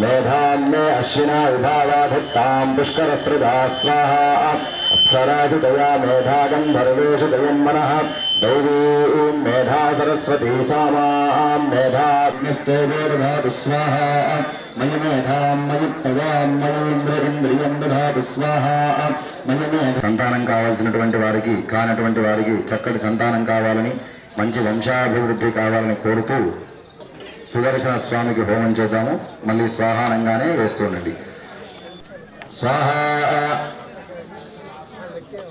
मेधान्मे अश्विना विभावाधिक्तां पुष्करसृदा स्वाहा సరాసు దయా మేధాగం ధర్వేషు దయం మన। దైవీ మేధా సరస్వతి సామా మేధాస్తే దధాతు స్వాహా। మయి మేధాం మయి ఇంద్రియం స్వాహా। మయ మేధ సంతానం కావాల్సినటువంటి వారికి కానటువంటి వారికి చక్కటి సంతానం కావాలని మంచి వంశాభివృద్ధి కావాలని కోరుతూ సుదర్శన స్వామికి హోమం చేద్దాము। మళ్ళీ స్వాహానంగానే వేస్తుండండి స్వాహా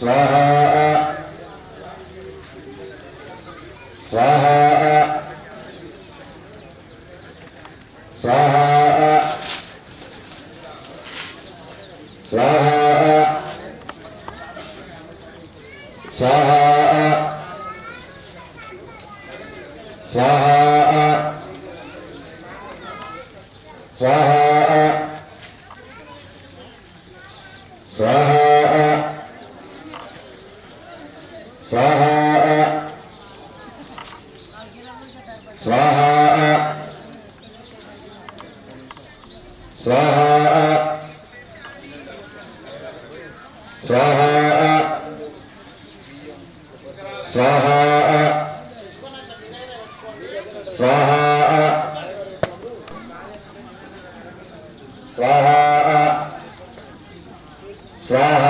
స్వాహా. స్వాహా. స్వాహా. స్వాహ. स्वाहा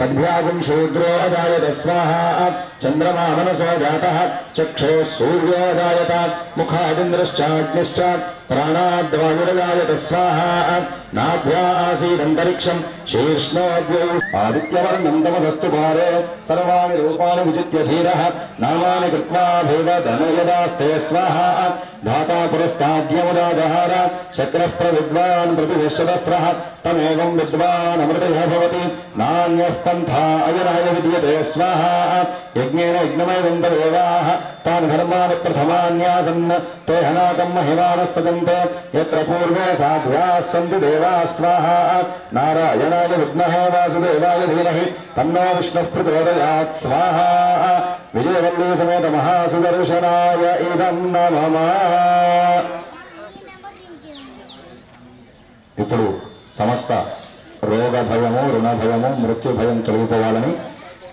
तद्भ्यागुं शूद्रो अजायत स्वाहा। चन्द्रमा मनसो जातः चक्षुः सूर्योऽजायत मुखादिन्द्रश्चाग्निश्च प्राणाद्वायुरजायत स्वाहा। నాభ్యాసీదంతరిక్షం శీర్ష్ణాద్యౌ ఆదిత్యవర్ణం తమసస్తు భారే సర్వాణి రూపాణి విజిత్య ధీర నామాని కృత్వాభివదనుయదాస్తే స్వాహ ధాతా పురస్తాద్యముదాదహార శక్ర ప్రవిద్వాన్ ప్రతిదశదస్ర తమేవం విద్వాన్ అమృతయ భవతి నాణ్యః పంథా అవిరాయ విద్యతే స్వాహ యజ్ఞేన యజ్ఞమేదంతరేవాహ स्वाहा यज्ञेन यज्ञमैवं देवाः तान् धर्मान् प्रथमान्यासन् ते हनाकं महिमानः सदन्ते यत्र पूर्वे साध्याः सन्ति देवाः स्वाहा नारायणाय विद्महे वासुदेवाय धीमहि तन्नो विष्णुः प्रचोदयात् स्वाहा विजयवल्ली समेत महासुदर्शनाय इदं नमः ఇప్పుడు సమస్త రోగ భయము రుణ భయము మృత్యు భయం తొలగిపోవాలని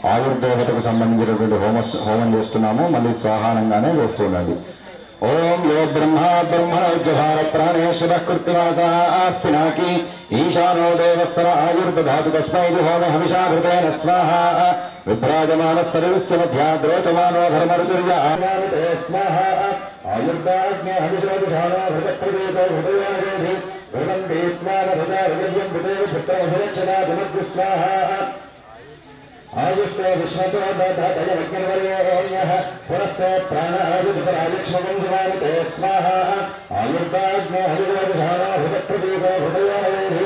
ఆయుర్దేవతకు సంబంధించినటువంటి హోమ హోమం చేస్తున్నాము. మళ్ళీ స్వాహానంగానే వేస్తూ ఉండండి ఓం యో బ్రహ్మ బ్రహ్మణోజ్జహార ప్రాణేశ్వర కృత్తివాసా పినాకి ఈశానో దేవస్వర ఆయుర్దధాతు తస్మై హోమ హవిషాభృతేన స్వాహ. విభ్రాజమాన సర్వస్య మధ్యా ద్రోచమానో ధర్మరుతుర్యాతే స్వాహ. ఆయుర్దాగ్నే హవిషోభిషానో హృతప్రదేతో హృదయాదేవి హృదం దీప్మాన హృదయం హృదయ పుత్రమభిరక్షణా ధనుర్గు స్వాహ. ఆయుష్లో విష్ణుతో దయజ్ఞవరేణ్యః పురస్తే ప్రాణాదిపురాయుక్ష్మకం సుమారుతే స్వాహ ఆయుర్దాగ్నే హరివోజానా హృదప్రదీపో హృదయావేది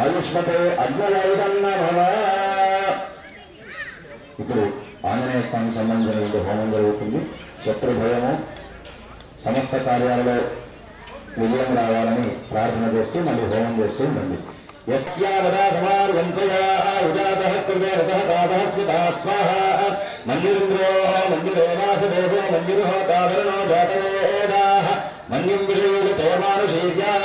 ఆయుష్మతే అగ్నలైదం ఇప్పుడు ఆంజనేయ స్వామికి సంబంధించినటువంటి హోమం జరుగుతుంది. శత్రు భయము సమస్త కార్యాలలో విజయం రావాలని ప్రార్థన చేస్తూ మళ్ళీ హోమం చేస్తూ ఉండండి. यस्यावदासमार्गन्त्वयाः उदासहस्कृते सा सहस्विता स्वाहा मन्युरिन्द्रोः मन्युरेवासदेवो मन्युरुः तादरणो जातवेदाः मन्युं विषयुगते मानुषीर्याः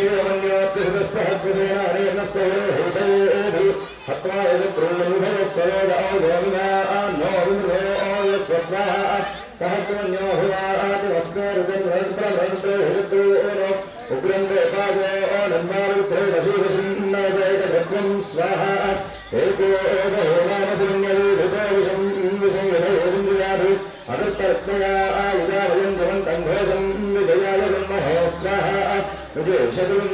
అగ్నిరమన్యోత్సహస్రేణ సౌరహృదయేధి హత్వా యజప్రోన్భయస్తయోగాయ గోవిందా నో ఉగ్రం దేవాజో నన్మారుద్రే స్వాహ ఏకో హోమానసిన్యవిభుతో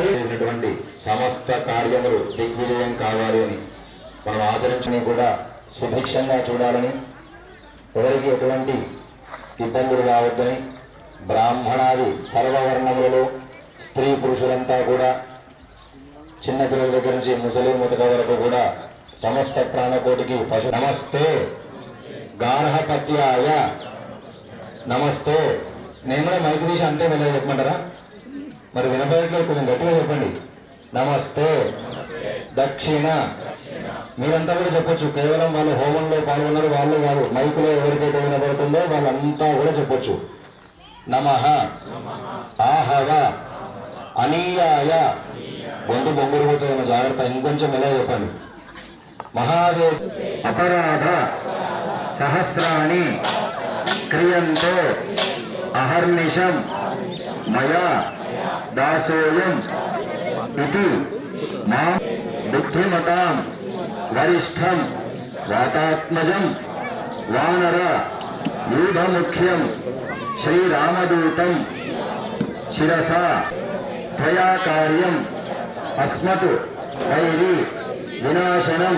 చేసినటువంటి సమస్త కార్యములు దిగ్విజయం కావాలి అని మనం ఆచరించని కూడా సుభిక్షంగా చూడాలని ఎవరికి ఎటువంటి ఇబ్బందులు రావద్దని బ్రాహ్మణాది సర్వవర్ణములలో స్త్రీ పురుషులంతా కూడా చిన్న పిల్లల దగ్గర నుంచి ముసలి ముతక వరకు కూడా సమస్త ప్రాణకోటికి పశు నమస్తే. గార్హపత్యాయ. నమస్తే. నేను కూడా మైక్ తీసి అంతే మెల్లగా చెప్పమంటారా? మరి వినపడట్లేదు కొంచెం గట్టిగా చెప్పండి. నమస్తే. దక్షిణ. మీరంతా కూడా చెప్పొచ్చు. కేవలం వాళ్ళు హోమంలో పాల్గొన్నారు వాళ్ళు వాళ్ళు మైకులో ఎవరికైతే వినపడుతుందో వాళ్ళంతా కూడా చెప్పొచ్చు. నమ. ఆహవ. అనీయాయ. గొంతు బొంగురు పోతుందేమో జాగ్రత్త. ఇంకొంచెం ఎలా చెప్పండి. మహాదే అపరాధ సహస్రాణి క్రియంతో అహర్నిశం మయా దాసోయం ఇది మా బుద్ధిమతాం వరిష్టం వాతాత్మజం వానర యూఢముఖ్యం శ్రీరామదూతం శిరసా త్వయా కార్యం అస్మత్ వైరి వినాశనం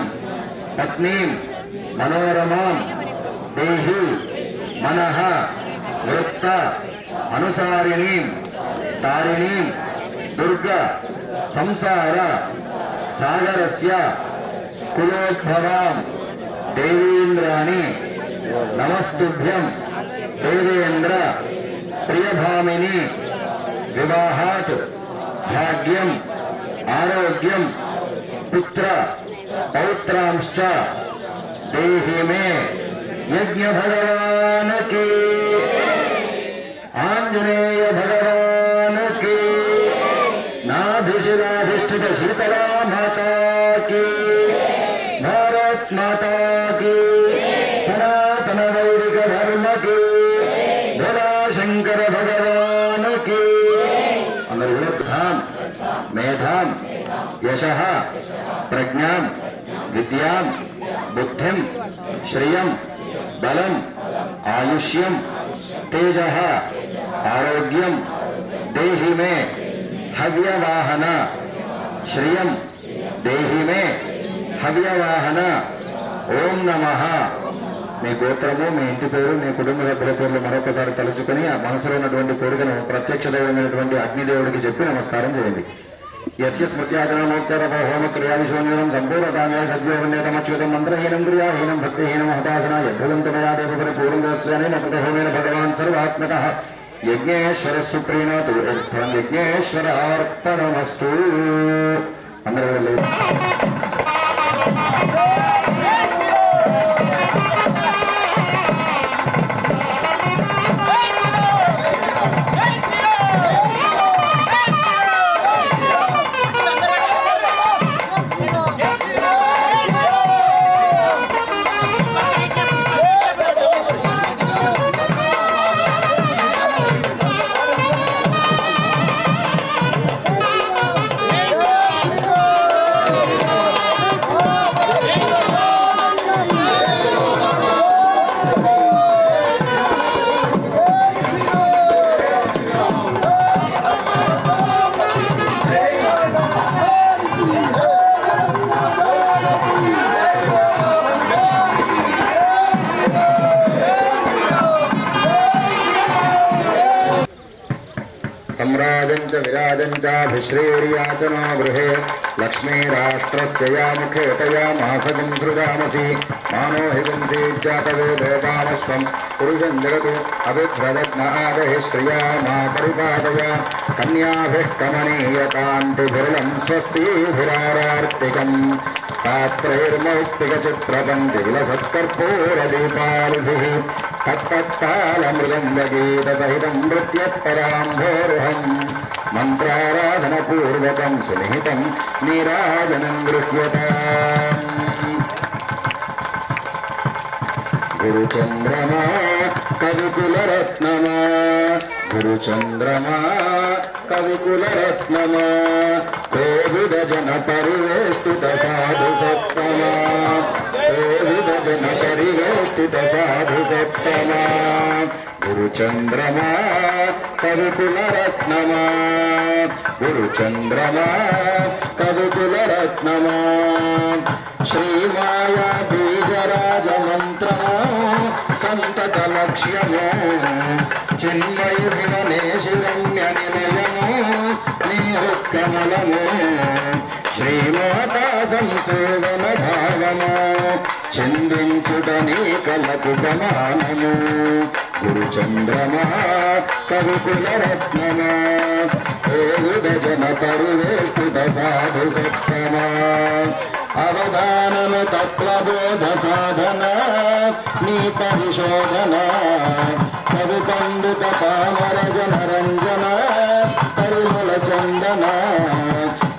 पत्नी मनोरमा, देहि, मन, वृत्त, अनुसारिणी, तारिणी, दुर्ग, संसार सागर से कुलोद्भवा देवींद्राणी नमस्तुभ्यं, देवेन्द्र, प्रियभामिनि, विवाहात्, भाग्यम् आरोग्यं पुत्र पौत्रांश देहि में यज्ञ भगवान के आंजनेय भगवान के नाभिशिलाभिष्ठित शीतला माता के भारत माता के सनातन वैदिक धर्म के भला शंकर भगवान के अंदर धाम मेधाम, यश प्रज्ञा విద్యాం బుద్ధిం శ్రియం బలం ఆయుష్యం తేజ ఆరోగ్యం దేహి మే హవ్యవాహన శ్రియం దేహి మే హవ్యవాహన ఓం నమ. మీ గోత్రము మీ ఇంటి పేరు మీ కుటుంబ సభ్యుల పేర్లు మరొకసారి తలుచుకుని ఆ మనసులో ఉన్నటువంటి కోరికను ప్రత్యక్ష దైవమైనటువంటి అగ్నిదేవుడికి చెప్పి నమస్కారం చేయండి. യസ്യ സ്മൃത്യാചരണോത്തരപോഹോമ ക്രിയാവിശ്വനീരം സമ്പൂർണ്ണകാമ്യ സദ്യോഹന്യതമച്യുതം മന്ത്രഹീനം ക്രിയാഹീനം ഭക്തിഹീനം ഹതാശന യദ്ധുലം തമയാദേവപുര പൂർവ്വസ്വനേന പ്രതിഹോമേന ഭഗവാൻ സർവാത്മക ಯಜ್ಞೇಶ್ವರ ಸುಪ್ರೀಣಾತು ಯಜ್ಞೇಶ್ವರ ಅರ್ಪಣಮಸ್ತು ಅಂದ್ರೆ विराजञ्चाभिश्रेर्याचना गृहे लक्ष्मीराष्ट्रस्य या मुखे तया मासजं सृजामसि। मानो हि पुंसीज्जातवेदोपामश्वम् पुरुषं जगतु अभिभ्रदग्न आदहि श्रिया मा परिपादय कन्याभिः कमनीयकान्तिभिर्लं स्वस्तिभिरारार्तिकम्। తాత్రేర్మౌక్తికచిత్రకం విలసత్కర్పూరదీపాలుభిः తత్తత్తాళమృదంగీతసహితం నృత్యపరాంభోరుహం మంత్రారాధనపూర్వకం సునిహితం నీరాజనం గృహ్యత. గురుచంద్రమా కవికులరత్నమా గురుచంద్రమా కవికులరత్నమా కోవిద జన పరివేష్టిత సాధు సప్తమా కోవిద జన పరివేష్టిత సాధు సత్తమా గురుచంద్రమా కవికులరత్నమా గురుచంద్రమా కవికులరత్నమా. శ్రీమాయా బీజరాజ మంత్రము సంతత లక్ష్యము చిన్మయుని శిరమ్య నిలయము నీరుకమలము శ్రీమాతా సంశోధన భావము చిందించుట నీ కలకు ప్రమాణము. గురుచంద్రమా కవికుల రత్నమా ఏయుధ జన పరివేష్టిత సాధు సప్తమా అవధానము తత్వబోధ సాధన నీ పరిశోధన కవి పండుత పామర జన రంజన పరిమళ చందన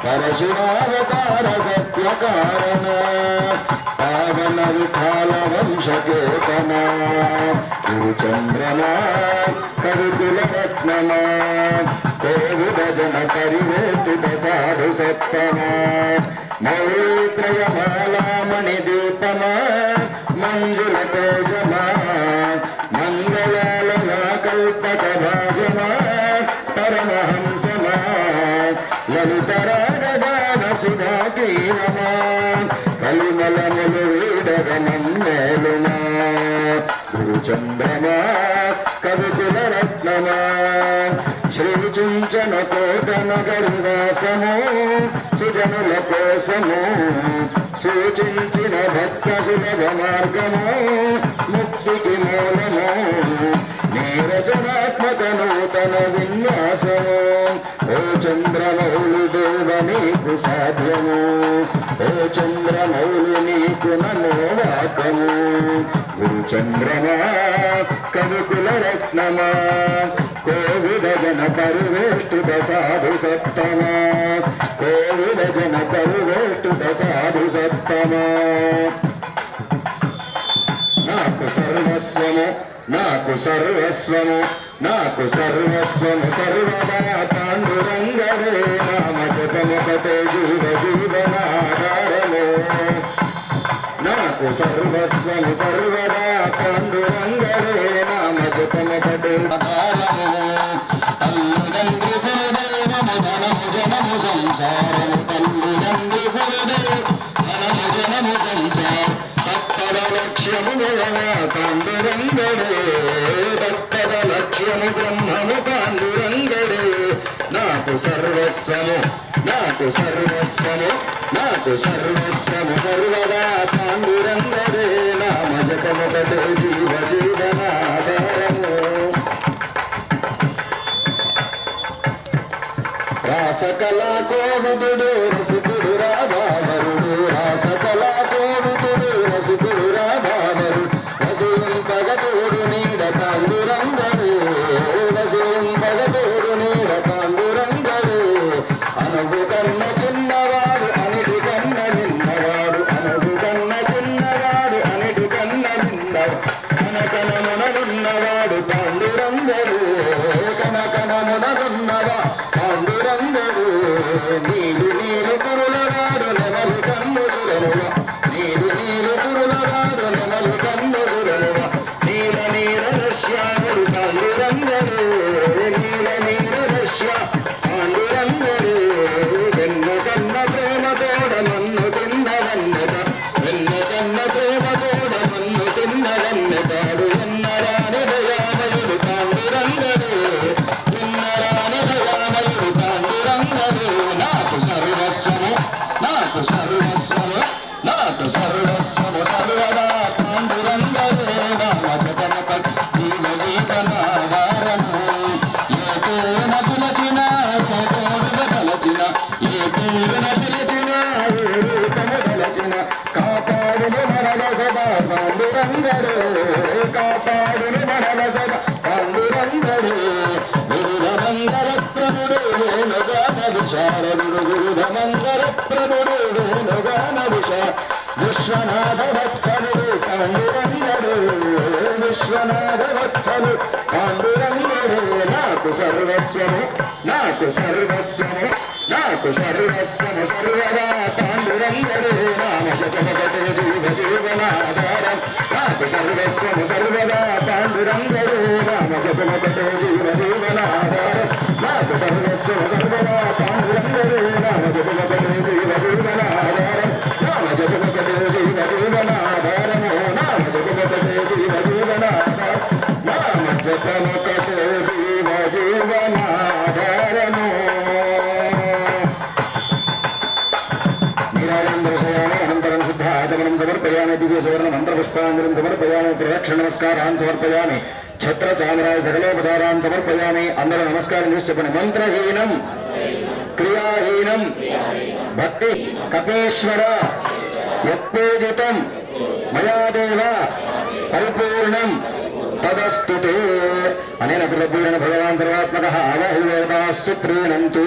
పరశివావతార సత్య కారణ పావన విఠాల వంశకేతన గురుచంద్రనా కవికుల రత్నమా కోవుద జన పరివేష్టిత సాధు సప్తమా మౌత్రయమాలామణి దీపమా? మంజుల తేజమా? మంగళాల కల్పక భాజమా పరమహంసమా? లలితరాగదాన సుధాకీరమా? కలిమలములు వీడగమన్నేలుమా గురుచంద్రమా కవికుల రత్నమా శ్రీచుంచన కోట నగరివాసము సుజనుల కోసము సూచించిన భక్త సులభ మార్గము ముక్తికి మూలము. నీరజనాత్మక నూతన విన్యాసము ఓ చంద్రమౌళి దేవ నీకు సాధ్యము. ఓ చంద్రమౌళి నీకు నమో వాకము గురు చంద్రమా కవికుల రత్నమా కోవిద జన పరివేష్టిత సాధు సప్తమా కోవిద జన పరివేష్టిత సాధు సప్తమా నాకు సర్వస్వము నాకు సర్వస్వము నాకు సర్వస్వము సర్వదా పాండురంగరే నామ జపముపతే జీవ జీవనాధారము. నాకు సర్వస్వము సర్వదా పాండురంగరే నామ జపముపతే ఆధారము సర్వస్వము నాకు సర్వస్వము నాకు సర్వస్వము సర్వదా పాండురంగడే నామ జపముపతే జీవ జీవనాధారము. రాసకళా కోవిదుడు రసిక సర్వస్వము నాకు సర్వస్వము నాకు సర్వస్వము వచ్చను వత్సలు నాకు సర్వస్వము నాకు సర్వస్వము నాకు సర్వస్వము సర్వదా పాండురంగడు నామ జపమగటు జీవ జీవనాధారం. నాకు సర్వస్వము సర్వదా పాండురంగడు నామ జపమగటు సమర్పయామి ప్రదక్షిణ సమర్పయామి. ఛత్ర చామరాయ సకలోపచారాన్ని సమర్పయామి. అందరూ నమస్కారం చేసి చెప్పండి. మంత్రహీనం క్రియాహీనం భక్తి కపేశ్వర యత్పూజితం మయాదేవ పరిపూర్ణం తదస్తు అనేన ప్రపూర్ణ భగవాన్ సర్వాత్మక. అవహుదేవతాస్సు ప్రీణంతు.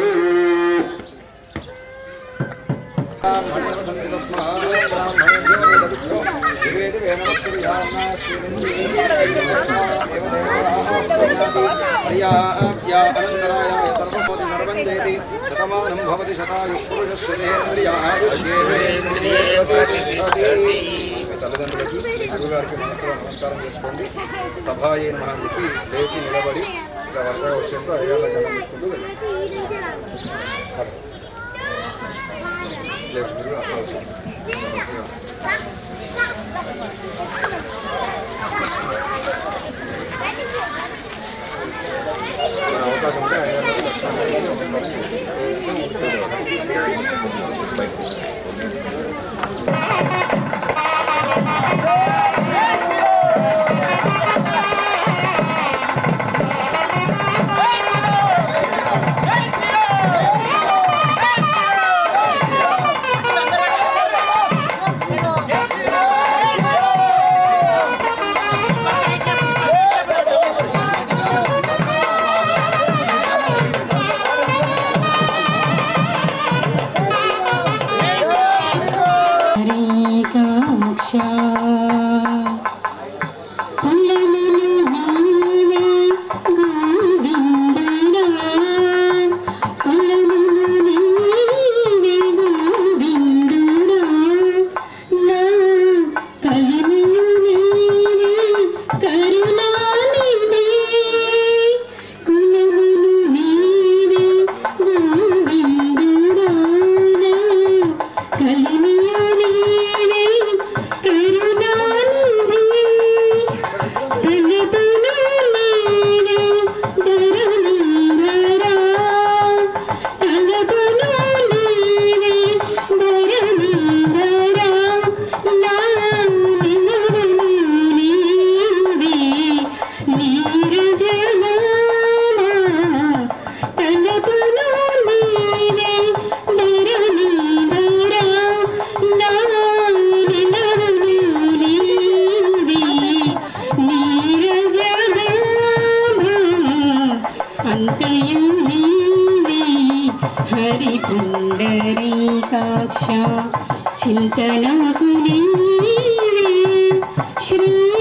శతమానం భవతి శతాయు పురుషశ్రేంద్రియాయుష్యేవేంద్రియతిష్టతి తల్లిదండ్రులకి గురుగారికి మనసులో నమస్కారం చేసుకోండి సభా ఏ అని చెప్పి లేచి నిలబడి ఇట్లా వరుసగా వచ్చేస్తూ 네, 누구나 가오죠. 가세요. 아, 어디가 정말 아니라 हरि पुण्डरीकाक्षा चिन्तनाकुलीरे श्री